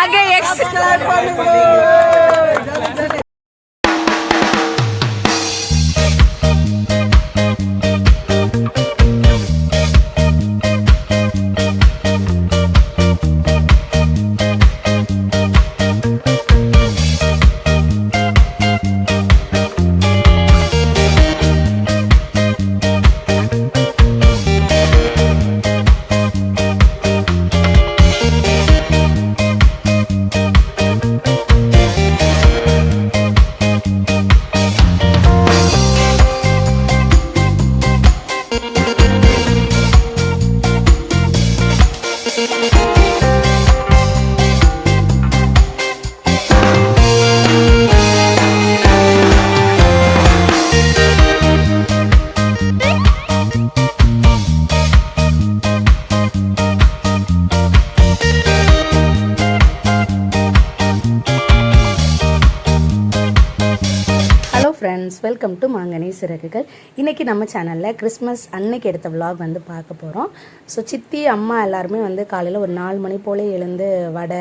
அங்கே X welcome to மாங்கனி சிறகுகள். இன்றைக்கி நம்ம சேனலில் கிறிஸ்மஸ் அன்னைக்கு எடுத்த விலாக் வந்து பார்க்க போகிறோம் ஸோ சித்தி அம்மா எல்லாருமே வந்து காலையில் ஒரு நாலு மணி போல் எழுந்து வடை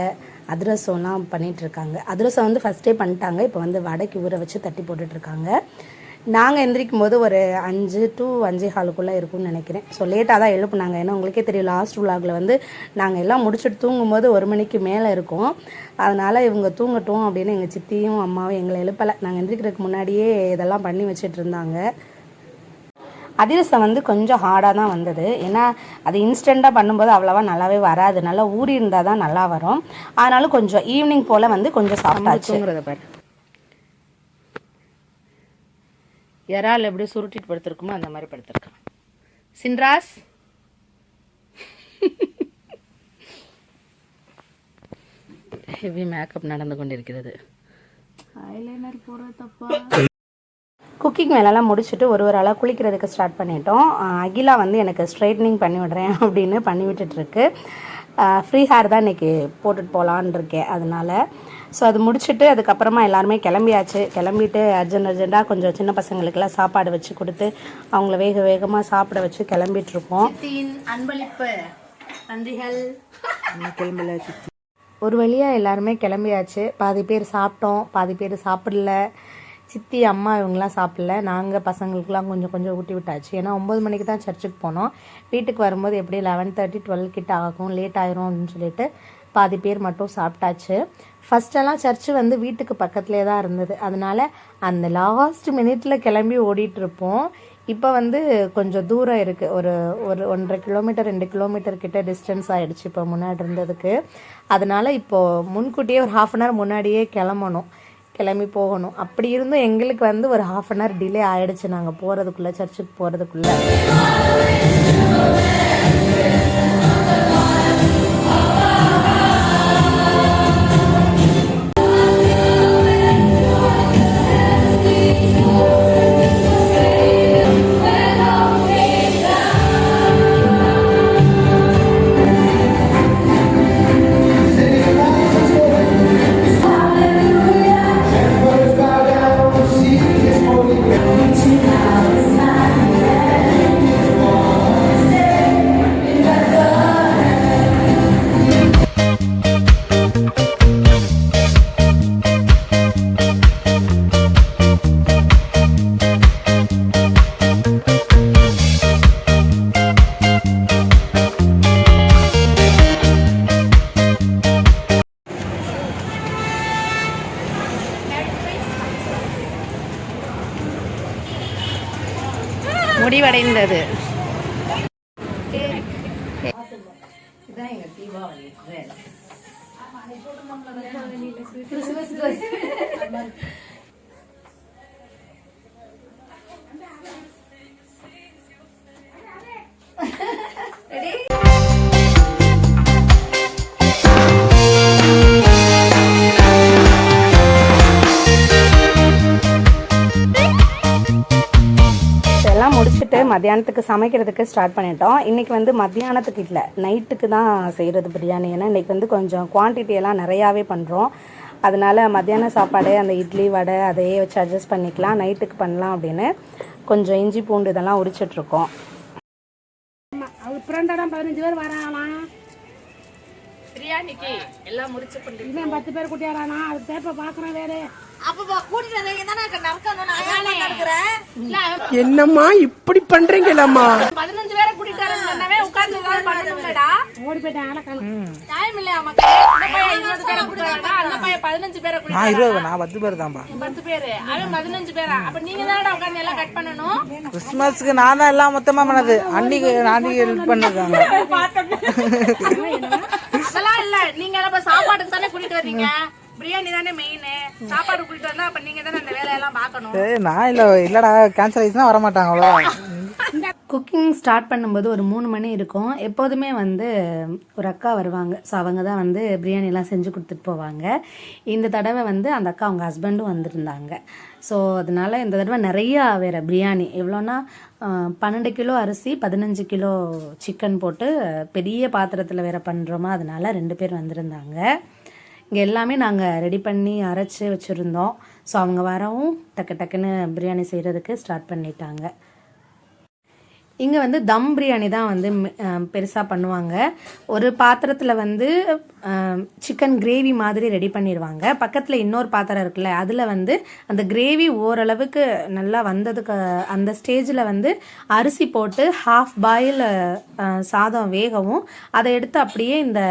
அதிரசம்லாம் பண்ணிட்டு இருக்காங்க. அதிரசம் வந்து ஃபஸ்ட்டே பண்ணிட்டாங்க. இப்போ வந்து வடைக்கு ஊற வச்சு தட்டி போட்டுட்ருக்காங்க நாங்கள் எந்திரிக்கும் போது ஒரு அஞ்சு டு அஞ்சு ஹாலுக்குள்ளே இருக்கும்னு நினைக்கிறேன். ஸோ லேட்டாக தான் எழுப்புனாங்க. ஏன்னா உங்களுக்கே தெரியும் லாஸ்ட் விலாகில் வந்து நாங்கள் எல்லாம் முடிச்சுட்டு தூங்கும்போது ஒரு மணிக்கு மேலே இருக்கும். அதனால் இவங்க தூங்கட்டும் அப்படின்னு எங்கள் சித்தியும் அம்மாவும் எங்களை எழுப்பலை. நாங்கள் எந்திரிக்கிறதுக்கு முன்னாடியே இதெல்லாம் பண்ணி வச்சுட்டு இருந்தாங்க. அதிரசம் வந்து கொஞ்சம் ஹார்டாக தான் வந்தது. ஏன்னா அது இன்ஸ்டண்ட்டாக பண்ணும்போது அவ்வளோவா நல்லாவே வராது. நல்லா ஊறி இருந்தால் தான் நல்லா வரும். ஆனாலும் கொஞ்சம் ஈவினிங் போல் வந்து கொஞ்சம் சாப்பிட்டாச்சு பாரு. இறால் எப்படி சுருட்டிட்டு படுத்திருக்குமோ அந்த மாதிரி படுத்திருக்கான் சின்ராஸ்? ஹெவி மேக்கப் நடந்து கொண்டிருக்கிறது. ஐலைனர் போடுற தப்பா? குக்கிங் வேலைலாம் முடிச்சுட்டு ஒரு ஒரு ஆளாக குளிக்கிறதுக்கு ஸ்டார்ட் பண்ணிட்டோம். அகிலா வந்து எனக்கு ஸ்ட்ரைட்னிங் பண்ணி விடுறேன் அப்படின்னு பண்ணி விட்டுட்ருக்கு ஃப்ரீ ஹேர் தான் இன்றைக்கி போட்டுட்டு போகலான் இருக்கேன். அதனால ஸோ அது முடிச்சுட்டு அதுக்கப்புறமா எல்லாருமே கிளம்பியாச்சு. கிளம்பிட்டு அர்ஜென்ட் அர்ஜென்ட்டாக கொஞ்சம் சின்ன பசங்களுக்கெல்லாம் சாப்பாடு வச்சு கொடுத்து அவங்கள வேக வேகமாக சாப்பிட வச்சு கிளம்பிட்டு இருக்கோம் அன்பளிப்பு நன்றிகள். கிளம்பல ஒரு வழியாக எல்லாருமே கிளம்பியாச்சு. பாதி பேர் சாப்பிட்டோம் பாதி பேர் சாப்பிடல. சித்தி அம்மா இவங்கெல்லாம் சாப்பிடல. நாங்கள் பசங்களுக்குலாம் கொஞ்சம் கொஞ்சம் ஊட்டி விட்டாச்சு. ஏன்னா ஒம்பது மணிக்கு தான் சர்ச்சுக்கு போனோம். வீட்டுக்கு வரும்போது எப்படி லெவன் தேர்ட்டி டுவெல் கிட்ட ஆகும். லேட் ஆயிரும் அப்படின்னு சொல்லிட்டு பாதி பேர் மட்டும் சாப்பிட்டாச்சு. ஃபஸ்ட்டெல்லாம் சர்ச்சு வந்து வீட்டுக்கு பக்கத்துலேயே தான் இருந்தது. அதனால் அந்த லாஸ்ட் மினிட்ல கிளம்பி ஓடிட்டுருப்போம் இப்போ வந்து கொஞ்சம் தூரம் இருக்குது ஒரு ஒரு ஒன்றரை கிலோமீட்டர் ரெண்டு கிலோமீட்டர் கிட்ட டிஸ்டன்ஸ் ஆகிடுச்சு இப்போ முன்னாடி இருந்ததுக்கு. அதனால் இப்போது முன்கூட்டியே ஒரு ஹாஃப் அன் ஹவர் முன்னாடியே கிளம்பணும். கிளம்பி போகணும். அப்படி இருந்தும் எங்களுக்கு வந்து ஒரு ஹாஃப் அன் ஹவர் டிலே ஆகிடுச்சு நாங்கள் போகிறதுக்குள்ளே சர்ச்சுக்கு போகிறதுக்குள்ளே மத்தியானத்துக்கு சமைக்கிறதுக்கு ஸ்டார்ட் பண்ணிட்டோம். இன்றைக்கி வந்து மத்தியானத்துக்கு இல்லை நைட்டுக்கு தான் செய்கிறது பிரியாணி. ஏன்னா இன்றைக்கி வந்து கொஞ்சம் குவான்டிட்டி எல்லாம் நிறையாவே பண்ணுறோம் அதனால மத்தியான சாப்பாடு அந்த இட்லி வடை அதையே வச்சு அட்ஜஸ்ட் பண்ணிக்கலாம். நைட்டுக்கு பண்ணலாம் அப்படின்னு கொஞ்சம் இஞ்சி பூண்டு இதெல்லாம் உரிச்சிட்ருக்கோம் அவர் பதினஞ்சு பேர் வராங்களாம். பிரியாணிக்கு எல்லாம் முடிச்சு கொண்டு பத்து பேர் கூட்டியாரானா? அது பேப்ப பாக்குறேன் வேற. என்னம்மா இப்படி பண்றீங்களம்மா? பதினஞ்சு பேரை கூட்டிட்டு உட்கார்ந்து ஓடி போயிட்டேன் இல்லையா பதினஞ்சு பேரை நான் இருபது நான் பத்து பேர் தான்ப்பா. பத்து பேரு. அவன் பதினஞ்சு பேரா? அப்ப நீங்க தானடா உட்கார்ந்து எல்லாம் கட் பண்ணணும்? கிறிஸ்மஸ்க்கு நான் தான் எல்லாம் மொத்தமா பண்ணது. அன்னைக்கு அன்னைக்கு ஹெல்ப் இல்ல நீங்க எல்லாம் இப்ப சாப்பாட்டுக்கு தானே கூட்டிட்டு வர்றீங்க? பிரியாணி தானே மெயின் சாப்பாடு கூட்டிட்டு வந்தா அப்ப நீங்க தானே அந்த வேலையெல்லாம் பார்க்கணும். ஏய், நான் இல்ல இல்லடா கேன்சல் ஆயிடுச்சுன்னா வர மாட்டாங்க அவ்வளோதான் குக்கிங் ஸ்டார்ட் பண்ணும்போது ஒரு மூணு மணி இருக்கும். எப்போதுமே வந்து ஒரு அக்கா வருவாங்க. ஸோ அவங்க தான் வந்து பிரியாணிலாம் செஞ்சு கொடுத்துட்டு போவாங்க. இந்த தடவை வந்து அந்த அக்கா அவங்க ஹஸ்பண்டும் வந்திருந்தாங்க. ஸோ அதனால இந்த தடவை நிறையா வேறு பிரியாணி. எவ்வளோன்னா பன்னெண்டு கிலோ அரிசி பதினஞ்சு கிலோ சிக்கன் போட்டு பெரிய பாத்திரத்தில் வேறு பண்ணுறோமா அதனால் ரெண்டு பேர் வந்திருந்தாங்க. இங்கே எல்லாமே நாங்கள் ரெடி பண்ணி அரைச்சி வச்சுருந்தோம். ஸோ அவங்க வரவும் டக்கு டக்குன்னு பிரியாணி செய்கிறதுக்கு ஸ்டார்ட் பண்ணிட்டாங்க. இங்கே வந்து தம் பிரியாணி தான் வந்து பெருசாக பண்ணுவாங்க. ஒரு பாத்திரத்தில் வந்து சிக்கன் கிரேவி மாதிரி ரெடி பண்ணிடுவாங்க பக்கத்தில் இன்னொரு பாத்திரம் இருக்குல்ல அதில் வந்து அந்த கிரேவி ஓரளவுக்கு நல்லா வந்ததுக்கு அந்த ஸ்டேஜில் வந்து அரிசி போட்டு ஹாஃப் பாயில் சாதம் வேகவும் அதை எடுத்து அப்படியே இந்த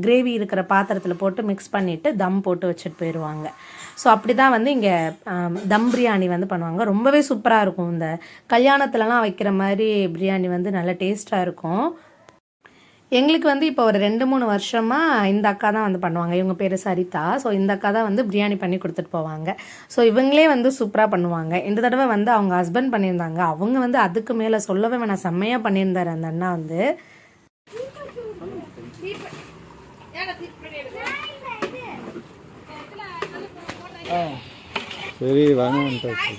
கிரேவி இருக்கிற பாத்திரத்தில் போட்டு மிக்ஸ் பண்ணிவிட்டு தம் போட்டு வச்சுட்டு போயிடுவாங்க ஸோ அப்படி தான் வந்து இங்கே தம் பிரியாணி வந்து பண்ணுவாங்க. ரொம்பவே சூப்பராக இருக்கும். இந்த கல்யாணத்துலலாம் வைக்கிற மாதிரி பிரியாணி வந்து நல்லா டேஸ்ட்டாக இருக்கும். எங்களுக்கு வந்து இப்போ ஒரு ரெண்டு மூணு வருஷமாக இந்த அக்கா தான் வந்து பண்ணுவாங்க. இவங்க பேர் சரிதா. ஸோ இந்த அக்கா தான் வந்து பிரியாணி பண்ணி கொடுத்துட்டு போவாங்க. ஸோ இவங்களே வந்து சூப்பராக பண்ணுவாங்க. இந்த தடவை வந்து அவங்க ஹஸ்பண்ட் பண்ணியிருந்தாங்க. அவங்க வந்து அதுக்கு மேலே சொல்லவே வேணாம். செம்மையாக பண்ணியிருந்தார் அந்த அண்ணா வந்து. சரி வாங்க வந்துட்டாச்சு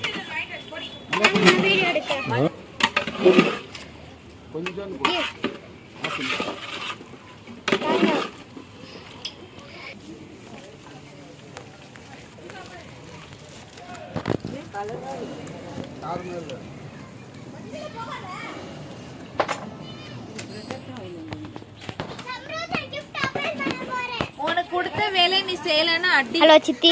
உனக்கு கொடுத்த வேலை நீ செய்யலன்னா அடி. ஹலோ சித்தி.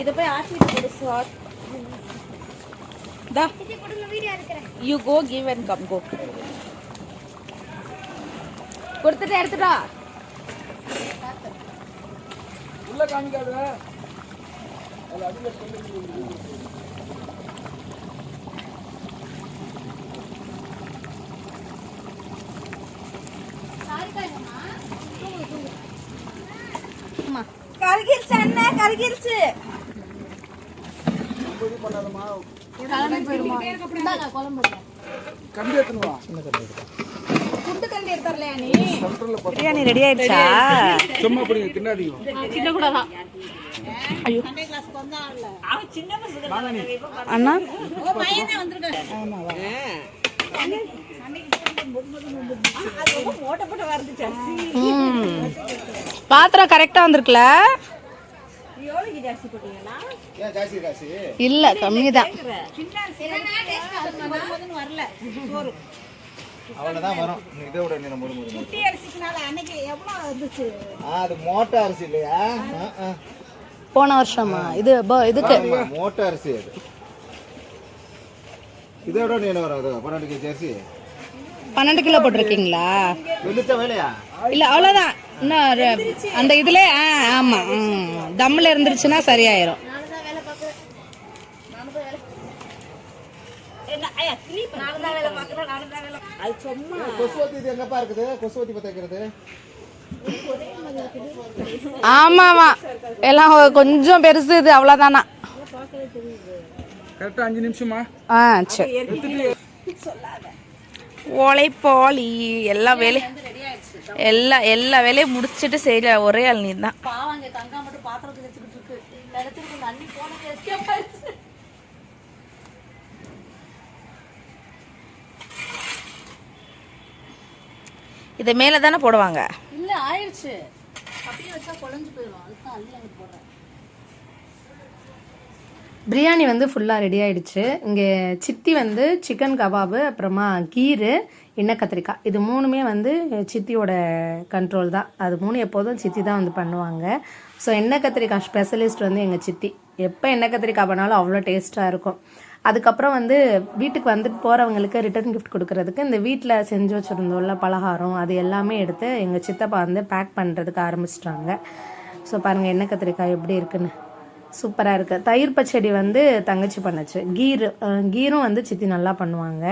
இத போய் ஆசிட்டு கொடு சார். தா. You go give and come go கொடுத்துட்டு எடுத்துடா கருகிருச்சு அண்ணன் கருகிருச்சு. குண்டு கண்டி எடுத்துறலையா நீ? பிரியாணி ரெடி ஆயிடுச்சா? சும்மா பிடிங்க கிண்டாதீங்க அண்ணா. பாத்திரம் கரெக்டாக வந்திருக்குல ஏன் ஜாஸ்தி காசு இல்லை கம்மி தான் அவ்வளோதான் வரும் இதை விட நீ முழு முழு ஆ அது மோட்டை அரிசி இல்லையா. போன வருஷமா இது இதுக்கு மோட்டை அரிசி அது இதை விட நீ என்ன வரும் அது பன்னெண்டு கேஜி அரிசி பன்னெண்டு கிலோ போட்டிருக்கீங்களா வந்துச்சா வேலையா இல்லை அவ்வளோதான் இன்னும் அந்த இதில் ஆ ஆமாம் தம்மில் இருந்துருச்சுன்னா சரியாயிரும். ஆமாமா. எல்லாம் கொஞ்சம் பெருசு இது அவ்வளோதானா கரெக்டா அஞ்சு நிமிஷமா? ஆ சரி. உழைப்பாளி எல்லா வேலையும் எல்லா எல்லா வேலையும் முடிச்சிட்டு செய்யல ஒரே ஆள் நீ தான் இதை மேலே தானே போடுவாங்க? இல்லை ஆயிடுச்சு. அப்படியே வச்சா குழஞ்சு போயிடும். அதுதான் அள்ளி பிரியாணி வந்து ஃபுல்லாக ரெடி ஆகிடுச்சு இங்கே சித்தி வந்து சிக்கன் கபாபு அப்புறமா கீரு எண்ணெய் கத்திரிக்காய். இது மூணுமே வந்து சித்தியோட கண்ட்ரோல் தான். அது மூணு எப்போதும் சித்தி தான் வந்து பண்ணுவாங்க. ஸோ எண்ணெய் கத்திரிக்காய் ஸ்பெஷலிஸ்ட் வந்து எங்கள் சித்தி. எப்போ எண்ணெய் கத்திரிக்காய் பண்ணாலும் அவ்வளோ டேஸ்ட்டாக இருக்கும். அதுக்கப்புறம் வந்து வீட்டுக்கு வந்துட்டு போகிறவங்களுக்கு ரிட்டர்ன் கிஃப்ட் கொடுக்கறதுக்கு இந்த வீட்டில் செஞ்சு வச்சுருந்தோம்ல பலகாரம் அது எல்லாமே எடுத்து எங்கள் சித்தப்பா வந்து பேக் பண்ணுறதுக்கு ஆரம்பிச்சிட்டாங்க. ஸோ பாருங்கள் எண்ணெய் கத்திரிக்காய் எப்படி இருக்குன்னு. சூப்பராக இருக்குது தயிர் பச்சடி வந்து தங்கச்சி பண்ணுச்சு. கீர் கீரும் வந்து சித்தி நல்லா பண்ணுவாங்க.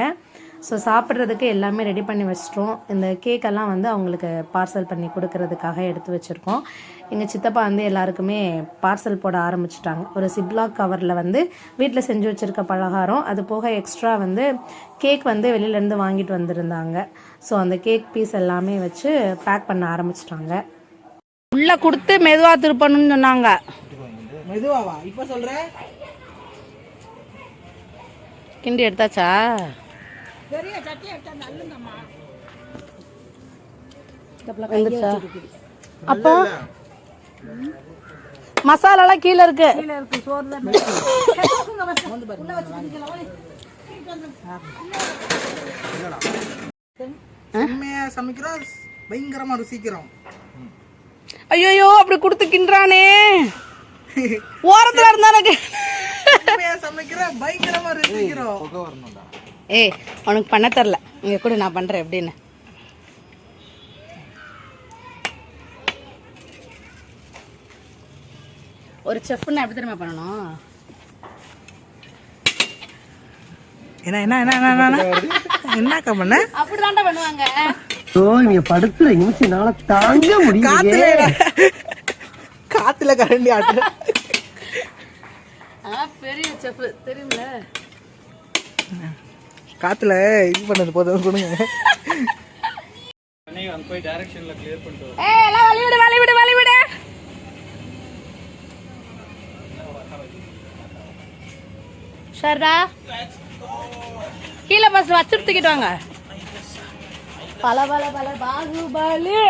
ஸோ சாப்பிட்றதுக்கு எல்லாமே ரெடி பண்ணி வச்சிட்டோம். இந்த கேக்கெல்லாம் வந்து அவங்களுக்கு பார்சல் பண்ணி கொடுக்கறதுக்காக எடுத்து வச்சுருக்கோம். எங்கள் சித்தப்பா வந்து எல்லாருக்குமே பார்சல் போட ஆரம்பிச்சிட்டாங்க. ஒரு சிப்லாக் கவரில் வந்து வீட்டில் செஞ்சு வச்சுருக்க பலகாரம். அது போக எக்ஸ்ட்ரா வந்து கேக் வந்து வெளியிலேருந்து வாங்கிட்டு வந்திருந்தாங்க. ஸோ அந்த கேக் பீஸ் எல்லாமே வச்சு பேக் பண்ண ஆரம்பிச்சிட்டாங்க. உள்ளே கொடுத்து மெதுவா திருப்பணும்னு சொன்னாங்க. மெதுவாவா? இப்ப சொல்ற? கிண்டி எடுத்தாச்சா? வந்துருச்சா? அப்போ? மசாலாலாம் கீழே இருக்கு. செம்மையா சமைக்கிறோம் பயங்கரமா ருசிக்கிறோம். ஐயோ அப்படி கொடுத்து கிண்டுறானே. ஓரத்துல இருந்தா எனக்கு ஏய் அவனுக்கு பண்ண தெரில இங்க கூட நான் பண்றேன் எப்படின்னு. ஒரு செஃப்னா எப்படி தெரியுமா பண்ணணும்? என்ன என்ன என்ன என்ன, என்னக்கா பண்ண? அப்படிதான்டா பண்ணுவாங்க. ஓ இவங்க படுத்துற நிமிஷம் தாங்க முடியல காத்துல கரண்டி ஆட்டுற. ஆ பெரிய செஃப் தெரியும்ல? காத்துல இது பண்ணது போதும் கொடுங்க. ஏய் எல்லாம் வழி விடு வழி விடு வழி விடு சரிடா கீழே பஸ் வச்சுட்டு தூக்கிட்டு வாங்க. பல பல பல பாகுபலி.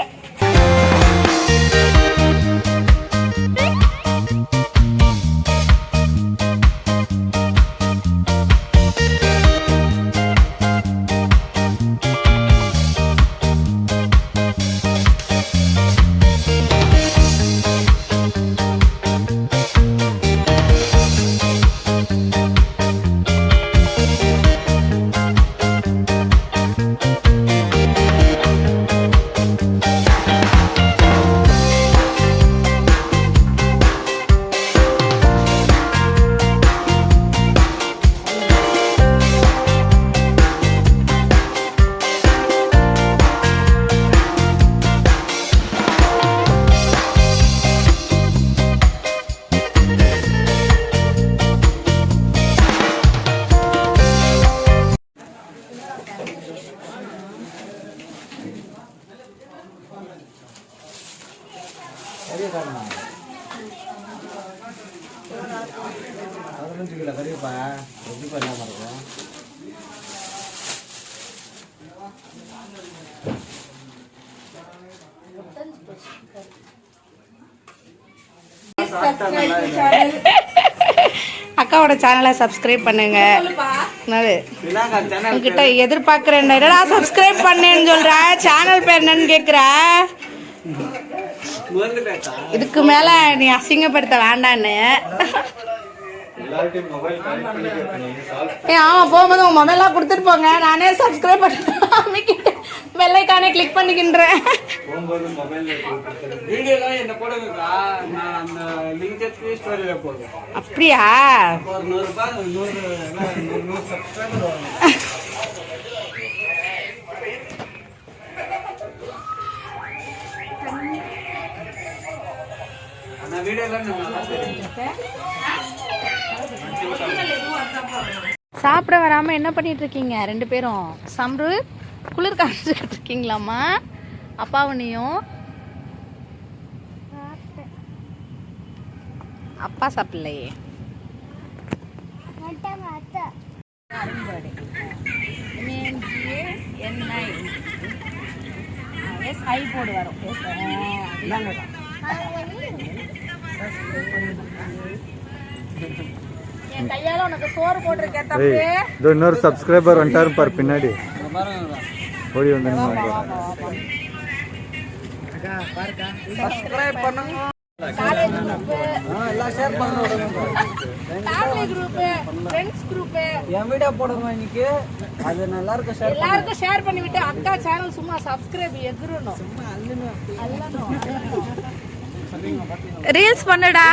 அக்காவோட சேனலை சப்ஸ்கிரைப் பண்ணுங்க. என்னது? உங்ககிட்ட எதிர்பார்க்கிறேன் என்னடா சப்ஸ்கிரைப் பண்ணேன்னு சொல்ற? சேனல் பேர் என்னன்னு கேக்குற? இதுக்கு மேல நீ அசிங்கப்படுத்த வேண்டான்னு. ஏ ஆமா போகும்போது உங்க மொபைல்லாம் கொடுத்துட்டு போங்க. நானே சப்ஸ்கிரைப் பண்ணி வெள்ளைக்கானே கிளிக் பண்ணிக்கின்றேன். அப்படியா? சாப்பிட வராம என்ன பண்ணிட்டு இருக்கீங்க? ரெண்டு பேரும். சம்ரு? குளிர் காமிச்சுக்கிட்டு இருக்கீங்களாம்மா? அப்பாவனையும்? அப்பா சாப்பிடலையே. எஸ் ஐ போடு வரும் என் கையால உனக்கு சோறு போட்டிருக்கேன் தம்பி இதோ இன்னொரு சப்ஸ்கிரைபர் வந்துட்டாரு பாரு பின்னாடி. ஓடி வந்து சப்ஸ்கிரைப் பண்ணுங்க. காலேஜ் குரூப் எல்லாம் ஷேர் பண்ண விடுங்க ஃபேமிலி குரூப் ஃப்ரெண்ட்ஸ் குரூப் என் வீடியோ போடுங்க இன்னைக்கு. அது நல்லா இருக்க ஷேர் எல்லாருக்கும் ஷேர் பண்ணி விட்டு அக்கா சேனல் சும்மா சப்ஸ்கிரைப் எகிரணும். ரீல்ஸ் பண்ணுடா.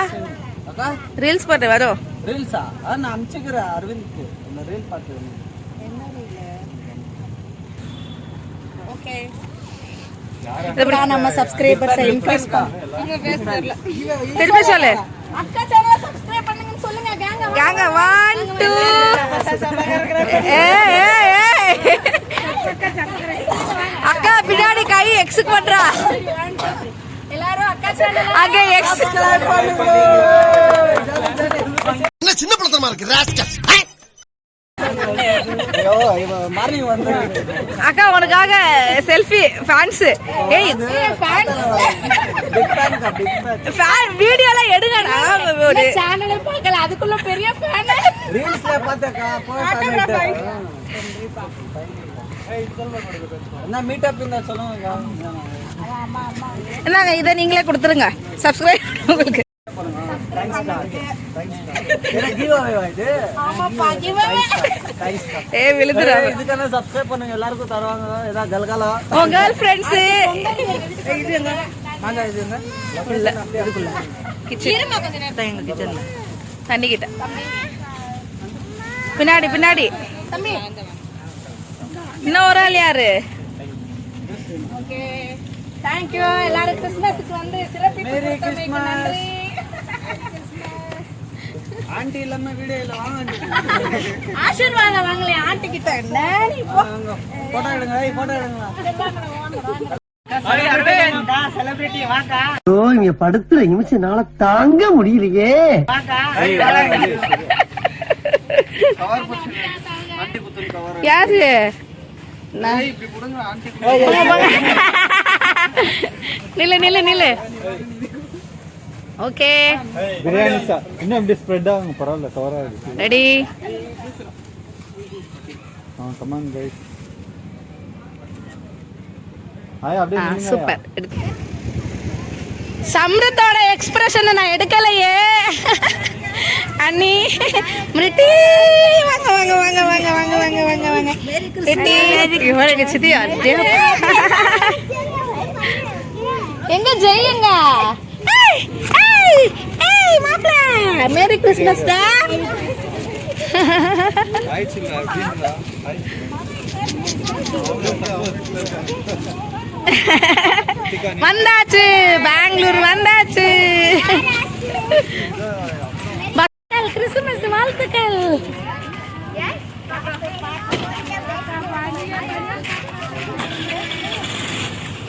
அக்கா. ரீல்ஸ் பண்ணு வரும். ரீல்ஸா நான் அனுப்பிச்சுக்கிறேன் அரவிந்த்க்கு. இந்த ரீல் பார்த்து ஓகே இதுபடா நம்ம சப்ஸ்கிரைபர்ஸ் இன்க்ரீஸ் திருப்பி சொல்லு அக்கா சேனலை சப்ஸ்கிரைப் பண்ணுங்கன்னு சொல்லுங்க கேங்க கேங்க 1 2 ஏ ஏ அக்கா பின்னாடி கை எக்ஸ் பண்றா எல்லாரும் அக்கா சேனல் அங்க எக்ஸ் என்ன சின்ன படத்தமா இருக்கு ராஸ்கல் அக்கா உனக்காக செல்ஃபி ஃபேன்ஸ் ஏய் ஃபேன்ஸ் ஃபேன் வீடியோல எடுங்கடா ஒரு சேனலே பார்க்கல. அதுக்குள்ள பெரிய ஃபேன் ரீல்ஸ்ல பார்த்தேக்கா என்னங்க இதை நீங்களே கொடுத்துருங்க. சப்ஸ்கிரைப் உங்களுக்கு ஏ விழுந்துரு. இதுக்கான சப்ஸ்கிரைப் பண்ணுங்க. எல்லாருக்கும் தருவாங்க. ஏதாவது ஜல்காலா உன் கேர்ள் ஃப்ரெண்ட்ஸ் இது என்ன இல்ல. கிச்சன் எங்க கிச்சன்ல தண்ணி கிட்ட பின்னாடி பின்னாடி. தம்பி. இன்னும் ஒரு ஆள் யாரு? ஓகே தேங்க்யூ எல்லாரும் கிறிஸ்மஸுக்கு வந்து சிறப்பு நன்றி. ஆண்டி இல்லாம வீடியோ இல்ல வாங்க ஆசீர்வாதம் வாங்கலையே ஆண்டி கிட்ட டேடி போட்டோ எடுங்க ஏய் போட்டோ எடுங்க. இங்க படுத்துற நிமிஷம்னால தாங்க முடியலையே. யாரு? நில்லு நில்லு நில்லு. ஓகே. பிரியாணி சா இன்னும் இப்படி ஸ்ப்ரெட் ஆகும் பரவாயில்ல கவர் ஆகுது. ரெடி ஆ கமான் கைஸ் ஆயா அப்படியே. சூப்பர் சம்ரத்தோட எக்ஸ்பிரஷனை நான் எடுக்கலையே. அண்ணி மிருட்டி வாங்க வாங்க வாங்க வாங்க வாங்க வாங்க வாங்க வாங்க. மிருட்டி இவருக்கு சித்தி அடியே. எங்க ஜெய்யுங்க ஏய், ஏய் மாப்ள மேரி கிறிஸ்மஸ் டா வந்தாச்சு பெங்களூர் வந்தாச்சு கிறிஸ்துமஸ் வாழ்த்துக்கள்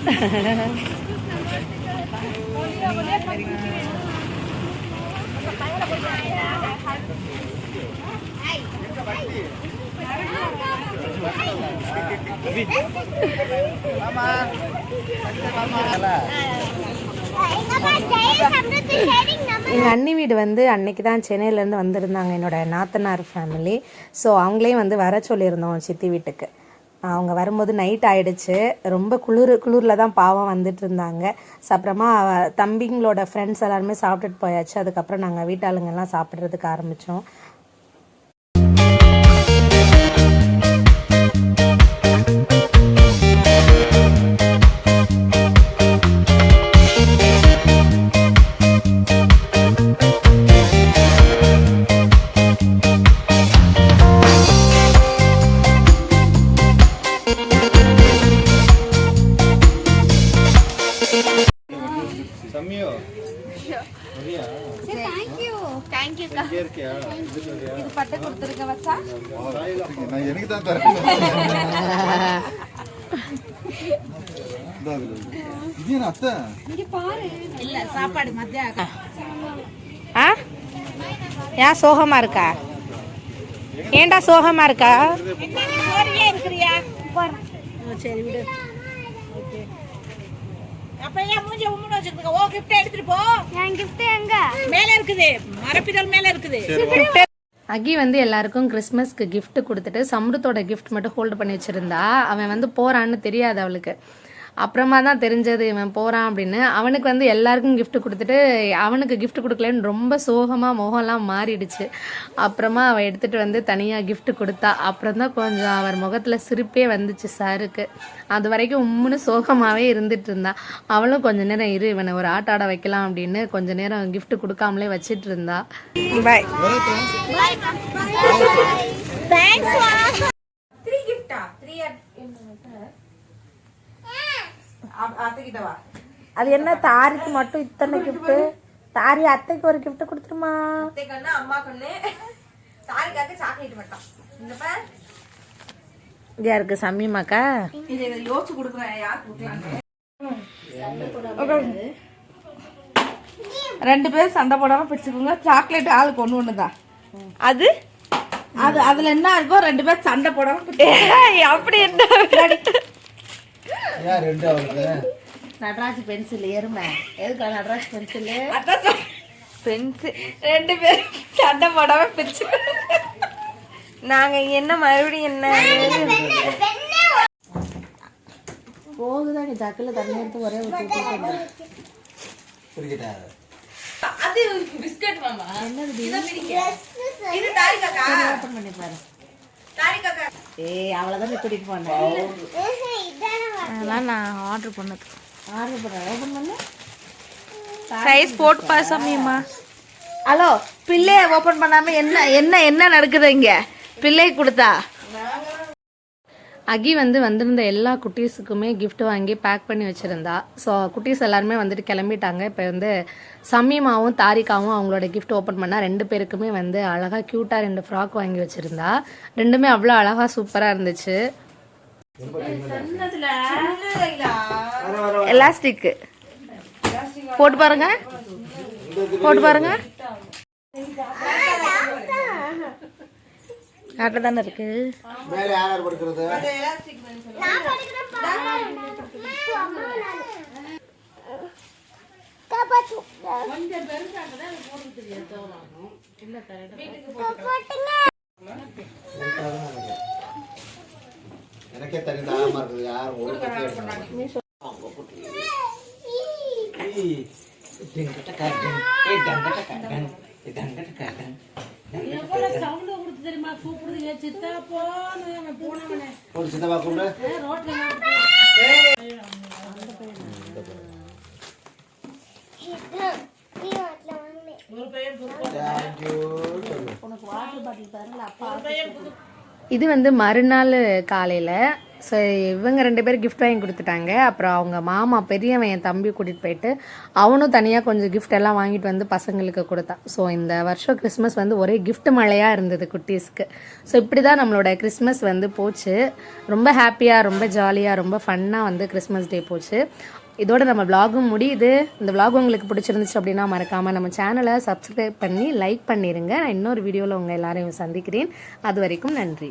Ha. எங்கள் அண்ணி வீடு வந்து அன்னைக்கு தான் சென்னையிலேருந்து வந்திருந்தாங்க என்னோட நாத்தனார் ஃபேமிலி ஸோ அவங்களையும் வந்து வர சொல்லியிருந்தோம் சித்தி வீட்டுக்கு. அவங்க வரும்போது நைட் ஆயிடுச்சு. ரொம்ப குளிர் குளிரில் தான் பாவம் வந்துட்டு இருந்தாங்க. ஸோ அப்புறமா தம்பிங்களோட ஃப்ரெண்ட்ஸ் எல்லாருமே சாப்பிட்டுட்டு போயாச்சு. அதுக்கப்புறம் நாங்கள் வீட்டாளுங்கெல்லாம் சாப்பிட்றதுக்கு ஆரம்பித்தோம் சோகமா இருக்கா? ஏன்டா சோகமா இருக்கா? gift எங்க? அகி வந்து எல்லாருக்கும் கிறிஸ்மஸ்க்கு gift கொடுத்துட்டு சம்ருத்தோட gift மட்டும் ஹோல்டு பண்ணி வச்சிருந்தா அவன் வந்து போறான்னு தெரியாது அவளுக்கு. அப்புறமா தான் தெரிஞ்சது இவன் போறான் அப்படின்னு அவனுக்கு வந்து எல்லாருக்கும் gift கொடுத்துட்டு அவனுக்கு gift கொடுக்கலன்னு ரொம்ப சோகமா முகம்லாம் மாறிடுச்சு அப்புறமா அவ எடுத்துட்டு வந்து தனியா gift கொடுத்தா அப்புறம் தான் கொஞ்சம் அவர் முகத்துல சிரிப்பே வந்துச்சு சாருக்கு அது வரைக்கும் உம்முன்னு சோகமாவே இருந்துட்டு இருந்தா அவளும் கொஞ்ச நேரம் இரு இவனை ஒரு ஆட்ட ஆட வைக்கலாம் அப்படின்னு கொஞ்ச நேரம் gift கொடுக்காமலே வச்சிட்டு இருந்தா பாய் அது என்ன தாரிக்கு மட்டும் இத்தனை கிஃப்ட் தாரி அத்தைக்கு ஒரு கிஃப்ட் கொடுத்துருமா? யாருக்கு சம்மிமாக்கா ரெண்டு பேரும் சண்டை போடாம பிடிச்சுக்கோங்க. சாக்லேட் ஆளுக்கு ஒண்ணு ஒண்ணுதான் அது? அது அதுல என்ன இருக்கோ ரெண்டு பேரும் சண்டை போடாம அப்படி என்ன? நடராஜ் பென்சில் எருமை எதுக்கு நடராஜ் பென்சில்? அதான் பென்சில் ரெண்டு பேரும் சண்டை போடாம பிரிச்சு நாங்க என்ன மறுபடியும் என்ன? போகுதான் நீ டக்குல தண்ணி எடுத்து ஒரே ஒரு அது பிஸ்கட் மாமா. இது தாரி காக்கா ஓப்பன் பண்ணி பாரு. தாரி காக்கா ஏய் அவ்வளவுதான் நீ கூட்டிட்டு போனேன். அதெல்லாம் நான் ஆர்டர் பண்ணது. ஓப்பன் சைஸ் போட்டு பாரு சம்மியம்மா ஹலோ பிள்ளைய ஓபன் பண்ணாம என்ன என்ன என்ன நடக்குது இங்க? பிள்ளை கொடுத்தா? அகி வந்து வந்திருந்த எல்லா குட்டீஸுக்குமே gift வாங்கி பேக் பண்ணி வச்சுருந்தா. ஸோ குட்டீஸ் எல்லாருமே வந்துட்டு கிளம்பிட்டாங்க. இப்போ வந்து சமீமாவும் தாரிகாவும் அவங்களோட gift ஓப்பன் பண்ணால் ரெண்டு பேருக்குமே வந்து அழகாக க்யூட்டாக ரெண்டு ஃப்ராக் வாங்கி வச்சுருந்தா. ரெண்டுமே அவ்வளோ அழகாக சூப்பராக இருந்துச்சு. எலாஸ்டிக்கு போட்டு பாருங்க. போட்டு பாருங்க. காட்டில் தானே இருக்கு? மேலே யார் படுக்கிறது? நான் படிக்கிறேன் பாரு. அம்மா நானு. காப்பாத்து. போட்டுங்க. எனக்கே தனி தாகமா இருக்குது. யாரும் ஒரு அவன் போனவனே. ஒரு சித்தப்பா கூப்பிடு. ரோட்ல நீ வாட்டில வாங்கினேன். இது வந்து மறுநாள் காலையில். ஸோ இவங்க ரெண்டு பேரும் கிஃப்ட் வாங்கி கொடுத்துட்டாங்க. அப்புறம் அவங்க மாமா பெரியவன் என் தம்பி கூட்டிகிட்டு போயிட்டு அவனும் தனியாக கொஞ்சம் கிஃப்ட் எல்லாம் வாங்கிட்டு வந்து பசங்களுக்கு கொடுத்தான் ஸோ இந்த வருஷம் கிறிஸ்மஸ் வந்து ஒரே கிஃப்ட் மழையாக இருந்தது குட்டீஸ்க்கு. ஸோ இப்படி தான் நம்மளோட கிறிஸ்மஸ் வந்து போச்சு. ரொம்ப ஹாப்பியாக ரொம்ப ஜாலியாக ரொம்ப ஃபன்னாக வந்து கிறிஸ்மஸ் டே போச்சு. இதோட நம்ம vlog-ம் முடியுது. இந்த vlog உங்களுக்கு பிடிச்சிருந்துச்சு அப்படின்னா மறக்காமல் நம்ம சேனலை சப்ஸ்கிரைப் பண்ணி லைக் பண்ணிடுங்க நான் இன்னொரு வீடியோவில் உங்கள் எல்லாரையும் சந்திக்கிறேன். அது வரைக்கும் நன்றி.